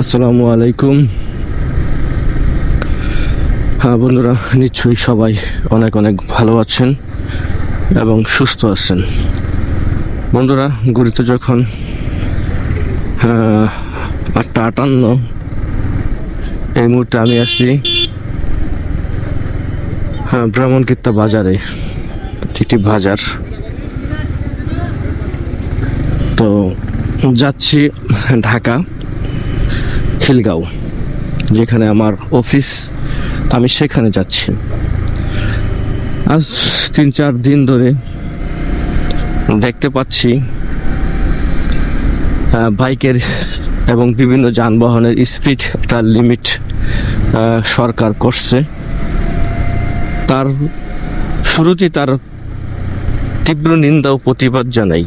আসসালামু আলাইকুম। হ্যাঁ বন্ধুরা, নিশ্চয়ই সবাই অনেক অনেক ভালো আছেন এবং সুস্থ আছেন। বন্ধুরা ঘুরিতে যখন আটটা আটান্ন, এই মুহূর্তে আমি আসছি হ্যাঁ ব্রাহ্মণকীর্তা বাজারে, একটি বাজার। তো যাচ্ছি ঢাকা। খিলগাঁও, যেখানে আমার অফিস, আমি সেখানে যাচ্ছি। আজ তিন চার দিন ধরে দেখতে পাচ্ছি বাইকের এবং বিভিন্ন যানবাহনের স্পিড একটা লিমিট সরকার করছে। তার শুরুতেই তার তীব্র নিন্দা ও প্রতিবাদ জানাই।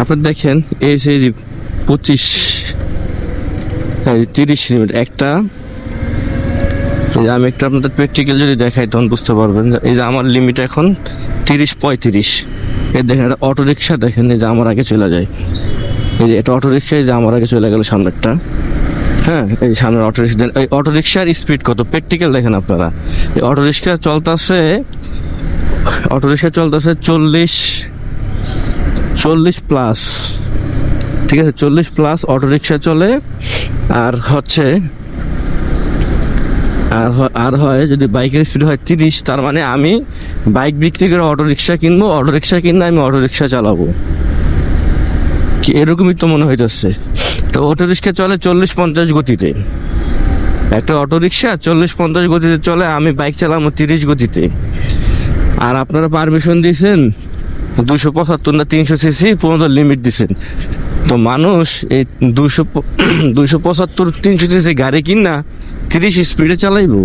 আপনি দেখেন, এই সেই পঁচিশ তিরিশ লিমিট একটা আমি একটা আপনাদের প্র্যাকটিক্যাল যদি দেখাই, তখন বুঝতে পারবেন এই যে আমার লিমিট এখন তিরিশ পঁয়ত্রিশ। এই দেখেন, একটা অটো রিক্সা দেখেন, এই যে আমার আগে চলে যায়। এই যে এটা অটো রিক্সা এই যে আমার আগে চলে গেল সামনেরটা। হ্যাঁ এই সামনের অটো রিক্সা এই অটো রিক্সার স্পিড কত? প্র্যাকটিক্যাল দেখেন আপনারা। এই অটো রিক্সা চলতেছে অটো রিক্সা চলতেছে চল্লিশ চল্লিশ প্লাস ঠিক আছে, চল্লিশ প্লাস অটো রিক্সা চলে। আর হচ্ছে, আর আর হয় যদি বাইকের স্পিড হয় তিরিশ, তার মানে আমি বাইক বিক্রি করে অটো রিক্সা কিনবো অটো রিক্সা কিনলে আমি অটো রিক্সা চালাবো। কি এরকমই তো মনে হইতেছে। তো অটো রিক্সা চলে চল্লিশ পঞ্চাশ গতিতে। একটা অটো রিক্সা চল্লিশ পঞ্চাশ গতিতে চলে, আমি বাইক চালাবো তিরিশ গতিতে। আর আপনারা পারমিশন দিয়েছেন, দুশো পঁচাত্তর না তিনশো সিসি পর্যন্ত লিমিট দিছেন তো মানুষ এই দুশো দুশো পঁচাত্তর, তিনশো সিসি গাড়ি কিনা তিরিশ স্পিডে চালাইবো।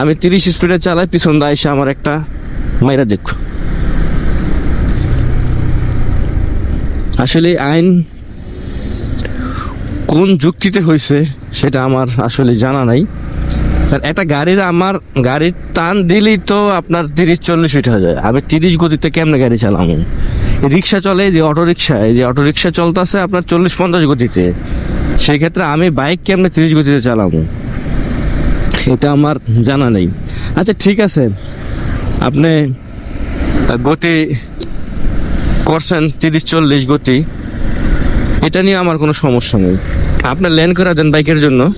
আমি তিরিশ স্পিডে চালাই, পিছন দা এসে আমার একটা মাইরা দেখ। আসলে আইন কোন যুক্তিতে হয়েছে সেটা আমার আসলে জানা নাই। একটা গাড়ির আমার গাড়ির টান দিলেই তো আপনার তিরিশ, চল্লিশ উঠে যায়। আমি তিরিশ গতিতে কেমনে গাড়ি চালাবো রিক্সা চলে, যে অটো রিক্সা যে অটো রিক্সা চলতেছে আপনার চল্লিশ পঞ্চাশ গতিতে। সেই ক্ষেত্রে আমি বাইক কেমনে তিরিশ গতিতে চালাবো? এটা আমার জানা নেই। আচ্ছা ঠিক আছে। আপনি গতি করছেন তিরিশ চল্লিশ গতি। এটা নিয়ে আমার কোনো সমস্যা নেই। আপনার লেন করে দেন বাইকের জন্য।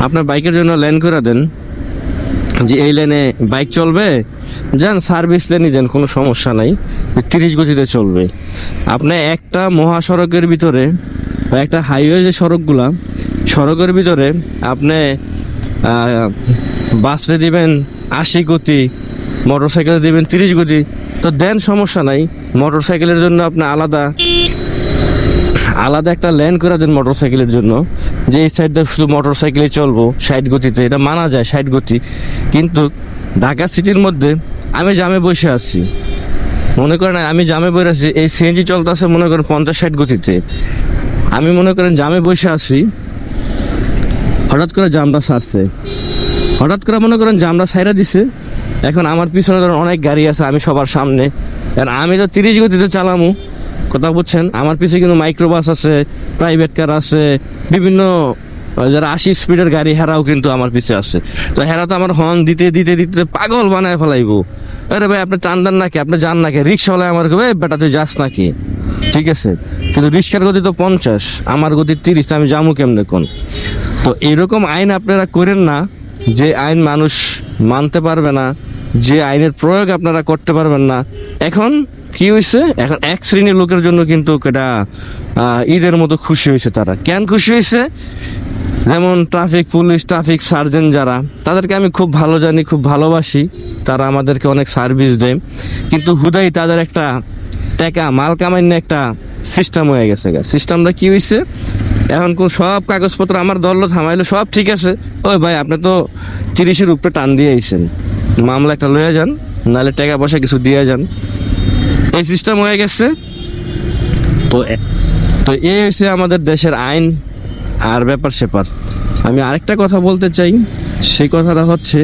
আপনার বাইকের জন্য লেন করে দেন। যে এই লেনে বাইক চলবে, যান সার্ভিস লেনই যান, কোনো সমস্যা নাই। তিরিশ গতিতে চলবে। আপনি একটা মহাসড়কের ভিতরে একটা হাইওয়ে যে সড়কগুলা, সড়কের ভিতরে আপনি বাসে দিবেন আশি গতি মোটর সাইকেলে দিবেন তিরিশ গতি, তো দেন সমস্যা নাই। মোটর সাইকেলের জন্য আপনি আলাদা আলাদা একটা ল্যান্ড করে দেন মোটর সাইকেলের জন্য, যে এই সাইডটা শুধু মোটর সাইকেলে চলবো সাইড গতিতে, এটা মানা যায় সাইড গতি। কিন্তু ঢাকা সিটির মধ্যে আমি জামে বসে আছি। মনে করেন আমি জামে বসে আছি, এই সিএনজি চলতে চলতেছে মনে করেন পঞ্চাশ ষাট গতিতে। আমি মনে করেন জামে বসে আছি, হঠাৎ করে জামটা সারছে হঠাৎ করে মনে করেন জামটা ছাইরা দিছে, এখন আমার পিছনে ধরেন অনেক গাড়ি আছে, আমি সবার সামনে। আর আমি তো তিরিশ গতিতে চালামু কথা বুঝছেন? আমার পিছে কিন্তু মাইক্রোবাস আছে প্রাইভেট কার আছে, বিভিন্ন যারা আশি স্পিডের গাড়ি হেরাও কিন্তু আমার পিছে আছে। তো হেরা তো আমার হর্ন দিতে দিতে দিতে পাগল বানায় ফেলাইবো। আরে ভাই, আপনি টান দেন নাকি? আপনি যান নাকি? রিক্সাওয়ালায় আমার কবে বেটা, তুই যাস নাকি? ঠিক আছে? কিন্তু রিক্সার গতি তো পঞ্চাশ, আমার গতি তিরিশ আমি যামু কেমনে কোন তো এরকম আইন আপনারা করেন না, যে আইন মানুষ মানতে পারবে না যে আইনের প্রয়োগ আপনারা করতে পারবেন না। এখন কি হয়েছে এখন এক শ্রেণির লোকের জন্য কিন্তু এটা ঈদের মতো খুশি হয়েছে তারা। কেন খুশি হয়েছে যেমন ট্রাফিক পুলিশ, ট্রাফিক সার্জন যারা, তাদেরকে আমি খুব ভালো জানি, খুব ভালোবাসি। তারা আমাদেরকে অনেক সার্ভিস দেয়। কিন্তু হুদাই তাদের একটা টাকা, মাল কামাইন্য একটা সিস্টেম হয়ে গেছে সিস্টেমটা কি হয়েছে এখন কোন সব কাগজপত্র আমার দল থামাইলো সব ঠিক আছে। ওই ভাই, আপনি তো তিরিশের উপরে টান দিয়ে আইছেন। মামলা একটা লয়ে যান নাহলে টাকা পয়সা কিছু দিয়ে যান। এই সিস্টেম হয়ে গেছে। তো তো এই হচ্ছে আমাদের দেশের আইন আর ব্যাপার সেপার। আমি আরেকটা কথা বলতে চাই, সেই কথাটা হচ্ছে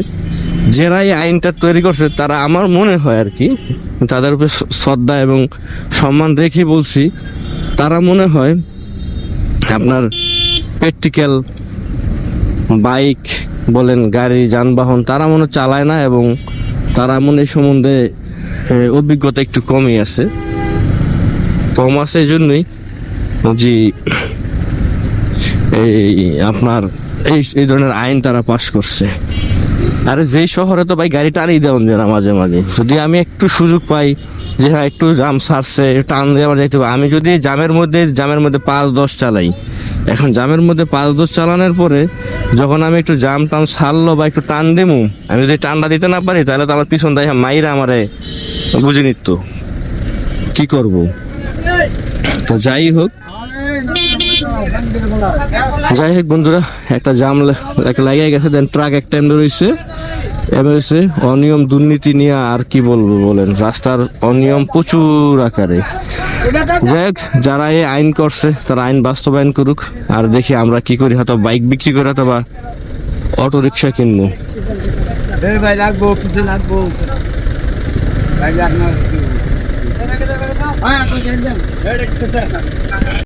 যারা এই আইনটা তৈরি করছে, তারা আমার মনে হয় আর কি, তাদের উপরে শ্রদ্ধা এবং সম্মান রেখে বলছি, তারা মনে হয় আপনার প্র্যাকটিক্যাল বাইক বলেন গাড়ি, যানবাহন, তারা মনে চালায় না এবং তারা মনে সম্বন্ধে অভিজ্ঞতা একটু কমই আছে। কম আছে এই জন্যই যে, এই, আপনার, এই এই ধরনের আইন তারা পাশ করছে। আরে যেই শহরে তো ভাই গাড়ি টানিয়ে দেওয়া যায় না মাঝে মাঝে। যদি আমি একটু সুযোগ পাই যে হ্যাঁ একটু জাম সারছে টান দেওয়া যাইতে আমি যদি জামের মধ্যে জামের মধ্যে পাঁচ, দশ চালাই এখন জামের মধ্যে পাঁচ দশ চালানোর পরে যখন আমি একটু জাম টাম ছাড়লো বা একটু টান দেবো আমি যদি টানটা দিতে না পারি, তাহলে তো আমার পিছন দেয় মাইরা আমারে বুঝে নিত। কি করব? তো যাই হোক। যাই হোক বন্ধুরা, একটা জাম লাগিয়ে গেছে দেন ট্রাক একটা এমনি রয়েছে, অনিয়ম দুর্নীতি নিয়ে আর কি বলব বলেন? রাস্তার অনিয়ম প্রচুর আকারে। যাই হোক যারা এই আইন করছে, তারা আইন বাস্তবায়ন করুক, আর দেখি আমরা কি করি, হয়তো বাইক বিক্রি করে অথবা অটো রিক্সা কিনবো